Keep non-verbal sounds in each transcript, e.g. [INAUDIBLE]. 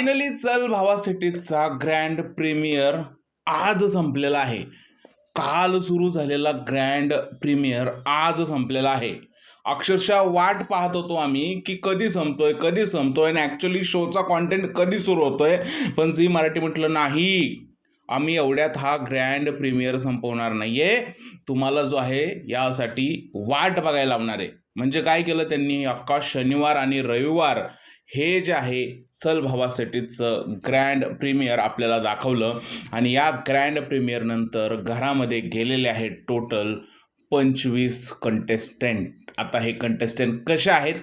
Finally चल भावा सिटीचा grand premier आज संपलेला आहे. काल सुरू झालेला ग्रँड प्रीमियर आज संपलेला आहे. अक्षरशः वाट पाहत होतो आम्ही की कधी संपतोय कधी संपतोय आणि ॲक्च्युली शोचा कॉन्टेंट कधी सुरू होतोय? पण झी मराठी म्हटलं नाही. आम्ही एवढ्यात हा ग्रँड प्रीमियर संपवणार नाहीये. तुम्हाला जो आहे यासाठी वाट बघायला लावणार आहे. म्हणजे काय केलं त्यांनी? अख्खा शनिवार आणि रविवार हे जे आहे चल भावासाठीचं ग्रँड प्रीमियर आपल्याला दाखवलं. आणि या ग्रँड प्रीमियरनंतर घरामध्ये गेलेले आहेत टोटल पंचवीस कंटेस्टंट आता हे कंटेस्टंट कसे आहेत?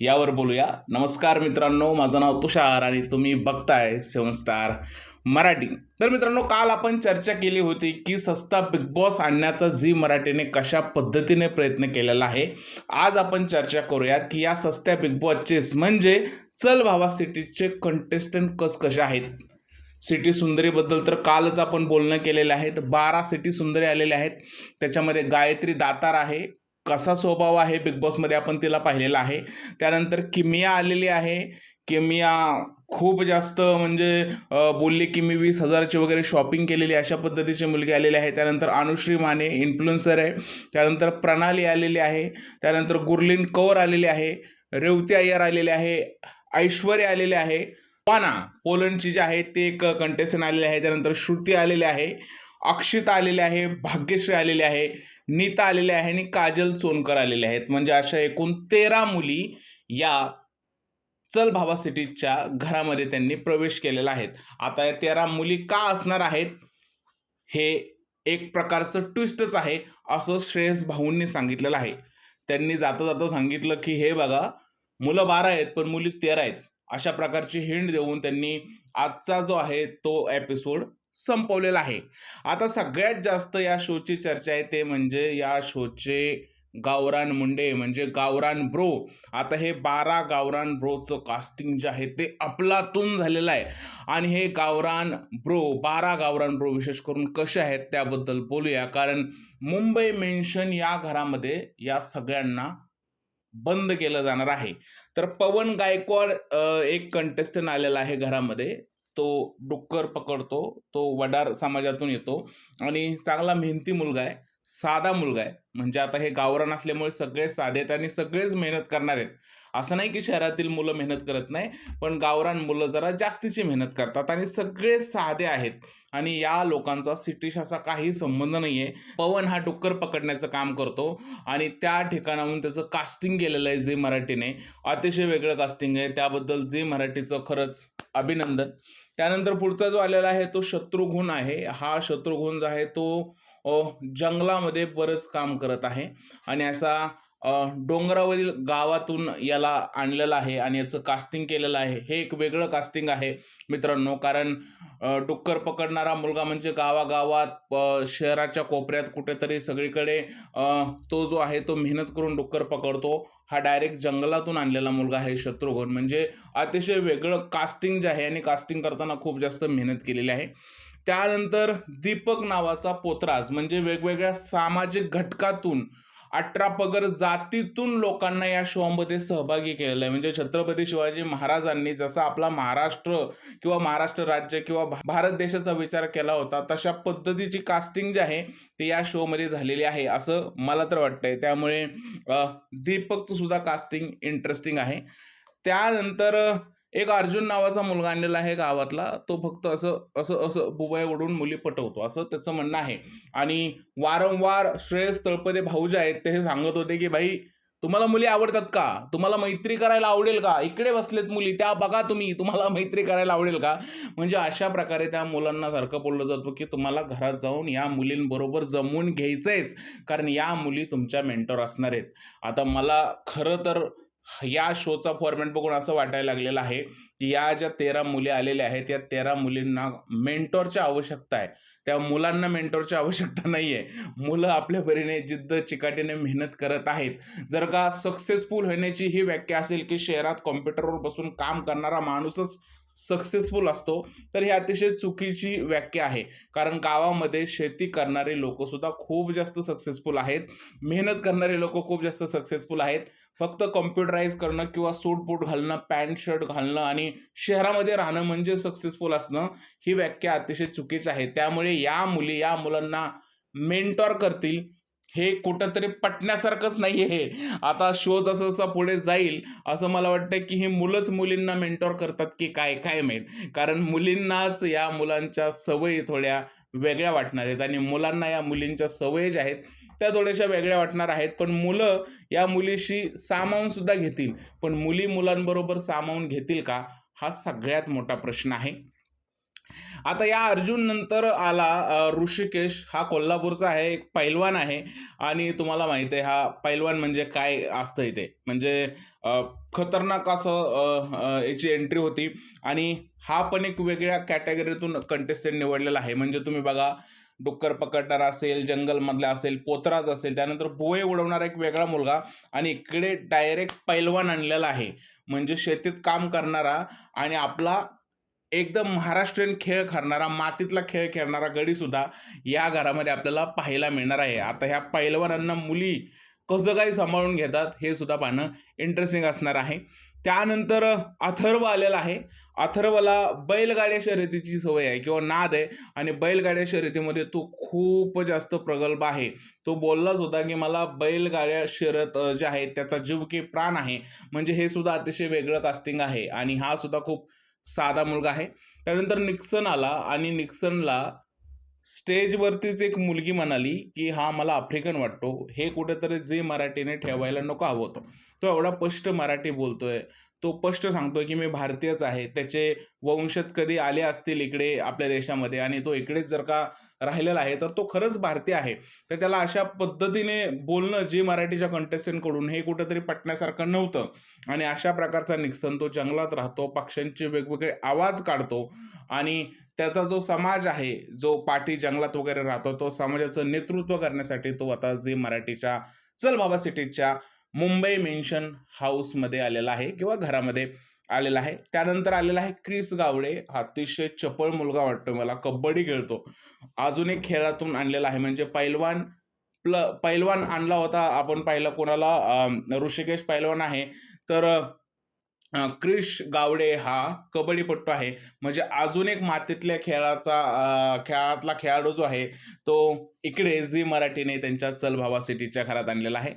यावर बोलूया. नमस्कार मित्रांनो माझं नाव तुषार आणि तुम्ही बघताय सेवन स्टार मराठी. तर मित्रांनो काल आपण चर्चा केली होती की सस्ता बिग बॉस आणण्याचा झी मराठीने कशा पद्धतीने प्रयत्न केलेला आहे. आज आपण चर्चा करूयात की या सस्त्या बिग बॉसचे म्हणजे चल भावा सिटीजचे कंटेस्टंट कस कसे आहेत? सिटी सुंदरीबद्दल तर कालच आपण बोलणं केलेलं आहे. तर बारा सिटी सुंदरी आलेल्या आहेत. त्याच्यामध्ये गायत्री दातार आहे कसा स्वभाव आहे बिग बॉसमध्ये आपण तिला पाहिलेला आहे त्यानंतर किमिया आलेली आहे किमिया खूप जास्त म्हणजे बोलली की मी वीस हजाराची वगैरे शॉपिंग केलेली अशा पद्धतीची मुलगी आलेली आहे त्यानंतर अनुश्री माने इन्फ्लुएन्सर आहे त्यानंतर प्रणाली आलेली आहे त्यानंतर गुरलीन कौर आलेली आहे रेवती अय्यर आलेले आहे ऐश्वर्या आलेले आहे वाना पोलंडची जे आहे ते एक कंटेस्टंट आलेले आहे त्यानंतर श्रुती आलेली आहे अक्षिता आलेले आहे भाग्यश्री आलेली आहे नीता आलेले आहे आणि काजल चोनकर आलेले आहेत. म्हणजे अशा एकूण तेरा मुली या चल भावा सिटीच्या घरामध्ये त्यांनी प्रवेश केलेला आहे. आता या तेरा मुली का असणार आहेत हे एक प्रकारचं ट्विस्टच आहे असं श्रेयस भाऊंनी सांगितलेलं आहे. त्यांनी जाता जाता सांगितलं की हे बघा मुलं बारा आहेत पण मुली तेरा आहेत. अशा प्रकारची हिंड देऊन त्यांनी आजचा जो आहे तो एपिसोड संपवलेला आहे. आता सगळ्यात जास्त या शोची चर्चा आहे ते म्हणजे या शोचे गावरान मुंडे म्हणजे गावरान ब्रो. आता हे बारा गावरान ब्रोचं कास्टिंग जे आहे ते अफलातून झालेलं आहे. आणि हे गावरान ब्रो बारा गावरान ब्रो विशेष करून कसे आहेत त्याबद्दल बोलूया. कारण मुंबई मेन्शन या घरामध्ये या सगळ्यांना बंद केलं जाणार आहे. तर पवन गायकवाड एक कंटेस्टंट आलेला आहे घरामध्ये. तो डुक्कर पकडतो तो वडार समाजातून येतो आणि चांगला मेहनती मुलगा आहे साधा मुलगा आहे. म्हणजे आता हे गावरान असल्यामुळे सगळे साधे आहेत आणि सगळेच मेहनत करणार आहेत. असं नाही की शहरातील मुलं मेहनत करत नाही पण गावरान मुलं जरा जास्तीची मेहनत करतात आणि सगळे साधे आहेत. आणि या लोकांचा सिटीशी असा काही संबंध नाही आहे. पवन हा डुक्कर पकडण्याचं काम करतो आणि त्या ठिकाणाहून त्याचं कास्टिंग केलेलं आहे जे मराठीने. अतिशय वेगळं कास्टिंग आहे. त्याबद्दल जे मराठीचं खरंच अभिनंदन. त्यानंतर पुढचा जो आलेला आहे तो शत्रुघ्न आहे. हा शत्रुघ्न जो आहे तो जंगलामध्ये बरंच काम करत आहे आणि असा डोंगरावरील गावातून याला आणलेलं आहे आणि याचं कास्टिंग केलेलं आहे. हे एक वेगळं कास्टिंग आहे मित्रांनो कारण डुक्कर पकडणारा मुलगा म्हणजे गावागावात शहराच्या कोपऱ्यात कुठेतरी सगळीकडे तो जो आहे तो मेहनत करून डुक्कर पकडतो. हा डायरेक्ट जंगलातून आणलेला मुलगा आहे शत्रुघ्न म्हणजे अतिशय वेगळं कास्टिंग जे आहे आणि कास्टिंग करताना खूप जास्त मेहनत केलेली आहे. त्यानंतर दीपक नावाचा पोतराज म्हणजे वेगवेगळ्या सामाजिक घटकातून अठरा पगर जातीतून लोकांना या शोमध्ये सहभागी केलेलं आहे. म्हणजे छत्रपती शिवाजी महाराजांनी जसा आपला महाराष्ट्र किंवा महाराष्ट्र राज्य किंवा भा- भारत देशाचा विचार केला होता तशा पद्धतीची कास्टिंग जी आहे ती या शोमध्ये झालेली आहे असं मला तर वाटतंय. त्यामुळे दीपकचं सुद्धा कास्टिंग इंटरेस्टिंग आहे. त्यानंतर एक अर्जुन नावाचा मुलगा आणलेला आहे गावातला. तो फक्त असं असं असं बुबया उडून मुली पटवतो. असं त्याचं म्हणणं आहे. आणि वारंवार श्रेयस तळपदे भाऊ जे आहेत ते हे सांगत होते की भाई तुम्हाला मुली आवडतात का? तुम्हाला मैत्री करायला आवडेल का? इकडे बसलेत मुली त्या बघा तुम्ही. तुम्हाला मैत्री करायला आवडेल का? म्हणजे अशा प्रकारे त्या मुलांना सारखं बोललं जातं की तुम्हाला घरात जाऊन या मुलींबरोबर जमवून घ्यायचंच कारण या मुली तुमच्या मेंटॉर असणार आहेत. आता मला खरं तर या शोचा फॉर्मॅट बघून असं वाटायला लागलेलं आहे की या ज्या तेरा मुली आलेल्या आहेत त्या तेरा मुलींना मेंटॉरची आवश्यकता आहे. त्या मुलांना मेंटॉरची आवश्यकता नाही आहे मुलं आपल्या परीने जिद्द चिकाटीने मेहनत करत आहेत. जर का सक्सेसफुल होण्याची ही व्याख्या असेल की शहरात कॉम्प्युटरवर बसून काम करणारा माणूसच सक्सेसफुल असतो तर ही अतिशय चुकीची व्याख्या आहे. कारण गावामध्ये शेती करणारे लोकसुद्धा खूप जास्त सक्सेसफुल आहेत. मेहनत करणारे लोक खूप जास्त सक्सेसफुल आहेत. फक्त कॉम्प्युटराईज करणं किंवा सूट बूट घालणं पॅन्ट शर्ट घालणं आणि शहरामध्ये राहणं म्हणजे सक्सेसफुल असणं ही व्याख्या अतिशय चुकीची आहे. त्यामुळे या मुली या मुलांना मेंटॉर करतील. हे कुठंतरी पटण्यासारखंच नाही आहे आता शो जसं जसा पुढे जाईल असं मला वाटतं की ही मुलंच मुलींना मेंटॉर करतात की काय काय माहीत? कारण मुलींनाच या मुलांच्या सवयी थोड्या वेगळ्या वाटणार आहेत आणि मुलांना या मुलींच्या सवयी ज्या आहेत त्या थोड्याशा वेगळ्या वाटणार आहेत. पण मुलं या मुलीशी सामावून सुद्धा घेतील. पण मुली मुलांबरोबर सामावून घेतील का? हा सगळ्यात मोठा प्रश्न आहे. आता या अर्जुन नंतर आला ऋषिकेश. हा कोल्हापूरचा आहे एक पैलवान आहे. आणि तुम्हाला माहीत आहे हा पैलवान म्हणजे काय असतं इथे? म्हणजे खतरनाक असं याची एंट्री होती. आणि हा पण एक वेगळ्या कॅटेगरीतून कंटेस्टंट निवडलेला आहे. म्हणजे तुम्ही बघा डुक्कर पकडणारा असेल जंगलमधला असेल पोतराज असेल त्यानंतर भुवे उडवणारा एक वेगळा मुलगा आणि इकडे डायरेक्ट पैलवान आणलेला आहे. म्हणजे शेतीत काम करणारा आणि आपला एकदम महाराष्ट्रीयन खेळ करणारा मातीतला खेळ खेळणारा गडीसुद्धा या घरामध्ये आपल्याला पाहायला मिळणार आहे. आता ह्या पैलवानांना मुली कसं काही सांभाळून घेतात हे सुद्धा पाहणं इंटरेस्टिंग असणार आहे. त्यानंतर अथर्व आलेला आहे. अथर्वला बैलगाड्या शर्यतीची सवय आहे किंवा नाद आहे आणि बैलगाड्या शर्यतीमध्ये तो खूप जास्त प्रगल्भ आहे. तो बोललाच होता की मला बैलगाड्या शर्यत जे आहे त्याचा जीव की प्राण आहे. म्हणजे हे सुद्धा अतिशय वेगळं कास्टिंग आहे आणि हा सुद्धा खूप साधा मुलगा आहे. त्यानंतर निक्सन आला आणि निक्सनला स्टेजवरतीच एक मुलगी म्हणाली की हा मला आफ्रिकन वाटतो. हे कुठेतरी जे मराठीने ठेवायला नको हवं होतं. तो एवढा स्पष्ट मराठी बोलतोय. तो स्पष्ट सांगतो की मी भारतीयच आहे. त्याचे वंशज कधी आले असतील इकडे आपल्या देशामध्ये आणि तो इकडेच जर का राहिलेला आहे तर तो खरंच भारतीय आहे. तर त्याला अशा पद्धतीने बोलणं जे मराठीच्या कंटेस्टंटकडून हे कुठंतरी पटण्यासारखं नव्हतं. आणि अशा प्रकारचा निक्सन तो जंगलात राहतो पक्ष्यांचे वेगवेगळे आवाज काढतो आणि त्याचा जो समाज आहे जो पाठी जंगलात वगैरे राहतो तो समाजाचं नेतृत्व करण्यासाठी तो आता जे मराठीच्या चल बाबा सिटीच्या मुंबई मेन्शन हाऊसमध्ये आलेला आहे किंवा घरामध्ये आलेला आहे. त्यानंतर आलेला आहे क्रिस गावडे. अतिशय चपळ मुलगा वाटतो मला. कबड्डी खेळतो. अजून एक खेळातून आणलेला आहे म्हणजे पैलवान प्ल पैलवान आणला होता. आपण पाहिलं कोणाला ऋषिकेश पैलवान आहे. तर क्रिश गावडे हा कबड्डीपट्टू आहे. म्हणजे अजून एक मातीतल्या खेळाचा खेळातला खेळाडू जो आहे तो इकडे झी मराठीने त्यांच्या चलभावा सिटीच्या घरात आणलेला आहे.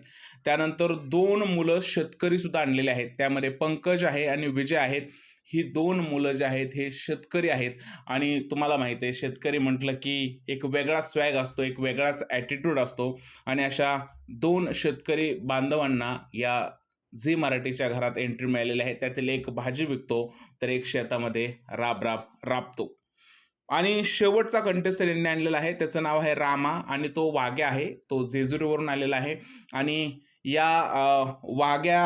त्यानंतर दोन मुलं शेतकरी सुद्धा आणलेले आहेत. त्यामध्ये पंकज आहे आणि विजय आहेत. ही दोन मुलं जे आहेत हे शेतकरी आहेत. आणि तुम्हाला माहिती आहे शेतकरी म्हटलं की एक वेगळा स्वॅग असतो एक वेगळाच ॲटिट्यूड असतो. आणि अशा दोन शेतकरी बांधवांना या झी मराठीच्या घरात एंट्री मिळालेली आहे त्यातील एक भाजी विकतो तर एक शेतामध्ये राब राब राबतो. आणि शेवटचा कंटेस्ट यांनी आणलेला आहे त्याचं नाव आहे रामा आणि तो वाग्या आहे तो जेजुरीवरून आलेला आहे. आणि या वाघ्या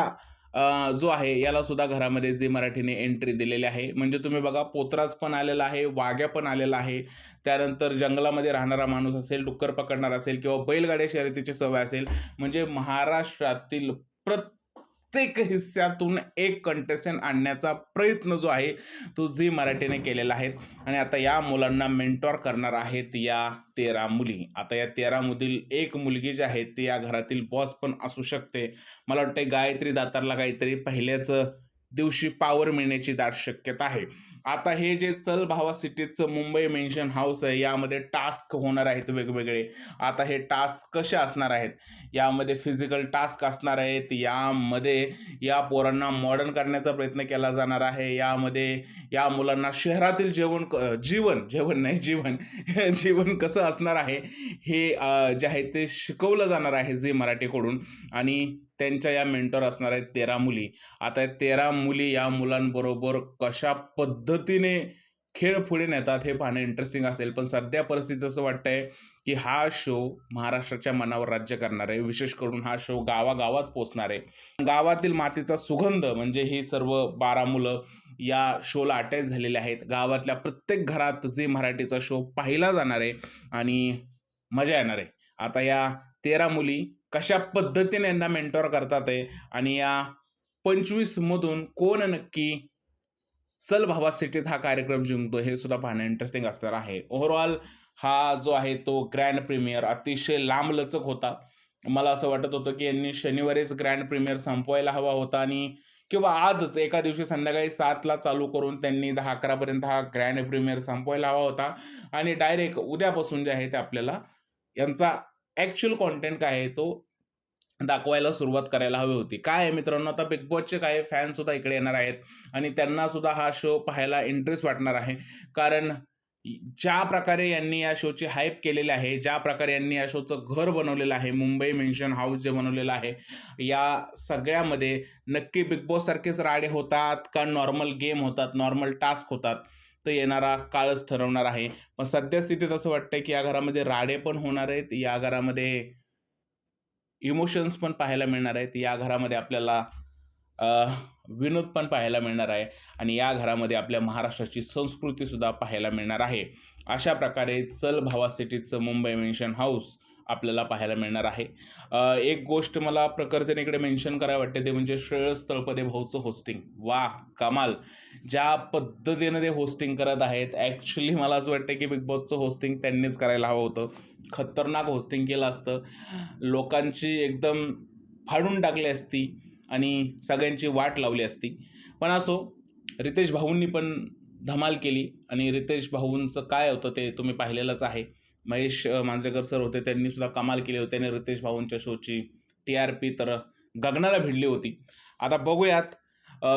वाग्या जो आहे याला सुद्धा घरामध्ये जे मराठीने एंट्री दिलेली आहे. म्हणजे तुम्ही बघा पोतराज पण आलेला आहे वाघ्या पण आलेला आहे. त्यानंतर जंगलामध्ये राहणारा माणूस असेल डुक्कर पकडणार असेल किंवा बैलगाड्या शर्यतीची सवय असेल म्हणजे महाराष्ट्रातील प्रत्येक प्रत्येक हिस्स्यातून एक कंटेस्टंट आणण्याचा प्रयत्न जो आहे तो झी मराठीने केलेला आहे. आणि आता या मुलांना मेंटॉर करणार आहेत या तेरा मुली. आता या तेरामधील एक मुलगी जी आहे ती या घरातील बॉस पण असू शकते. मला वाटते गायत्री दातारला काहीतरी पहिल्याच दिवशी पावर मिळण्याची दाट शक्यता आहे. आता हे जे चल भावा सिटीचं मुंबई मेन्शन हाऊस आहे यामध्ये टास्क होणार आहेत वेगवेगळे. आता हे टास्क कसे असणार आहेत? यामध्ये फिजिकल टास्क असणार आहेत. यामध्ये या पोरांना मॉडर्न करण्याचा प्रयत्न केला जाणार आहे. यामध्ये या मुलांना शहरातील जेवण क- जीवन जेवण नाही जीवन [LAUGHS] जीवन कसं असणार आहे? हे जे आहे ते शिकवलं जाणार आहे झी मराठीकडून. आणि त्यांच्या या मेंटॉर असणार आहेत तेरा मुली. आता तेरा मुली या मुलांबरोबर कशा पद्धतीने खेळ पुढे नेतात हे पाहणं इंटरेस्टिंग असेल. पण सध्या परिस्थिती असं वाटतंय की हा शो महाराष्ट्राच्या मनावर राज्य करणार आहे. विशेष करून हा शो गावागावात पोचणार आहे. गावातील मातीचा सुगंध म्हणजे ही सर्व बारा मुलं या शोला अटॅच झालेले आहेत. गावातल्या प्रत्येक घरात जे मराठीचा शो पाहिला जाणार आहे आणि मजा येणार आहे. आता या तेरा मुली कशा पद्धतीने यांना मेंटॉर करतात आहे आणि या पंचवीसमधून कोण नक्की चल भावा सिटीत हा कार्यक्रम जिंकतो हे सुद्धा पाहणं इंटरेस्टिंग असणार आहे. ओव्हरऑल हा जो आहे तो ग्रँड प्रीमियर अतिशय लांबलचक होता. मला असं वाटत होतं की यांनी शनिवारीच ग्रँड प्रीमियर संपवायला हवा होता आणि किंवा आजच एका दिवशी संध्याकाळी सातला चालू करून त्यांनी दहा अकरापर्यंत हा ग्रँड प्रीमियर संपवायला हवा होता. आणि डायरेक्ट उद्यापासून जे आहे ते आपल्याला यांचा ॲक्च्युअल कॉन्टेंट काय आहे तो दाखवायला सुरुवात करायला हवी होती. काय आहे मित्रांनो आता बिग बॉसचे काही फॅन सुद्धा इकडे येणार आहेत आणि त्यांना सुद्धा हा शो पाहायला इंटरेस्ट वाटणार आहे. कारण ज्या प्रकारे यांनी या शोची हाईप केलेली आहे ज्या प्रकारे यांनी या शोचं घर बनवलेलं आहे मुंबई मेन्शन हाऊस जे बनवलेलं आहे या सगळ्यामध्ये नक्की बिग बॉस सारखेच राडे होतात का नॉर्मल गेम होतात नॉर्मल टास्क होतात? तर येणारा काळच ठरवणार आहे. पण सद्यस्थितीत असं वाटतं की या घरामध्ये राडे पण होणार आहेत. या घरामध्ये इमोशन्स पण पाहायला मिळणार आहेत. या घरामध्ये आपल्याला विनोद पण पाहायला मिळणार आहे. आणि या घरामध्ये आपल्या महाराष्ट्राची संस्कृतीसुद्धा पाहायला मिळणार आहे. अशा प्रकारे चल भावा सिटीचं मुंबई मेन्शन हाऊस आपल्याला पाहायला मिळणार आहे. एक गोष्ट मला प्रकर्तेने इकडे मेन्शन करायला वाटते ते म्हणजे श्रेयस तळपदे भाऊचं होस्टिंग वा कमाल. ज्या पद्धतीने ते होस्टिंग करत आहेत ॲक्च्युली मला असं वाटतं की बिग बॉसचं होस्टिंग त्यांनीच करायला हवं होतं. खतरनाक होस्टिंग केलं असतं. लोकांची एकदम फाडून टाकली असती आणि सगळ्यांची वाट लावली असती. पण असो रितेश भाऊंनी पण धमाल केली आणि रितेश भाऊंचं काय होतं ते तुम्ही पाहिलेलंच आहे. महेश मांजरेकर सर होते त्यांनी सुद्धा कमाल केली होती. त्यांनी रितेश भाऊंच्या शोची टी आर पी तर गगनाला भिडली होती. आता बघूयात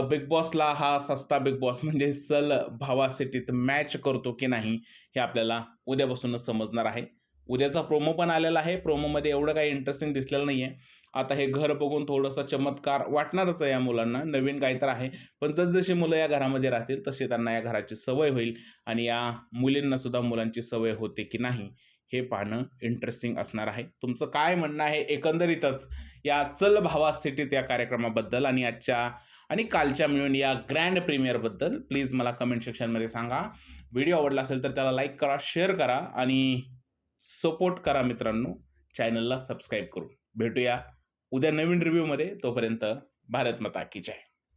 बिग बॉसला हा सस्ता बिग बॉस म्हणजे सल भावा सिटीत मॅच करतो की नाही हे आपल्याला उद्यापासूनच समजणार आहे. उद्याचा प्रोमो पण आलेला आहे. प्रोमोमध्ये एवढं काही इंटरेस्टिंग दिसलेलं नाही आहे आता हे घर बघून थोडंसं चमत्कार वाटणारच आहे या मुलांना. नवीन काय तर आहे. पण जसजशी मुलं या घरामध्ये राहतील तशी त्यांना या घराची सवय होईल आणि या मुलींना सुद्धा मुलांची सवय होते की नाही हे पाहणं इंटरेस्टिंग असणार आहे. तुमचं काय म्हणणं आहे? एकंदरीतच या चल भावा सिटीत या कार्यक्रमाबद्दल आणि आजच्या आणि कालच्या मिळून या ग्रँड प्रीमियरबद्दल प्लीज मला कमेंट सेक्शनमध्ये सांगा. व्हिडिओ आवडला असेल तर त्याला लाईक करा शेअर करा आणि सपोर्ट करा मित्रांनो. चॅनलला सबस्क्राईब करून. भेटूया. उद्या नवीन रिव्ह्यूमध्ये तोपर्यंत भारत माता की जय.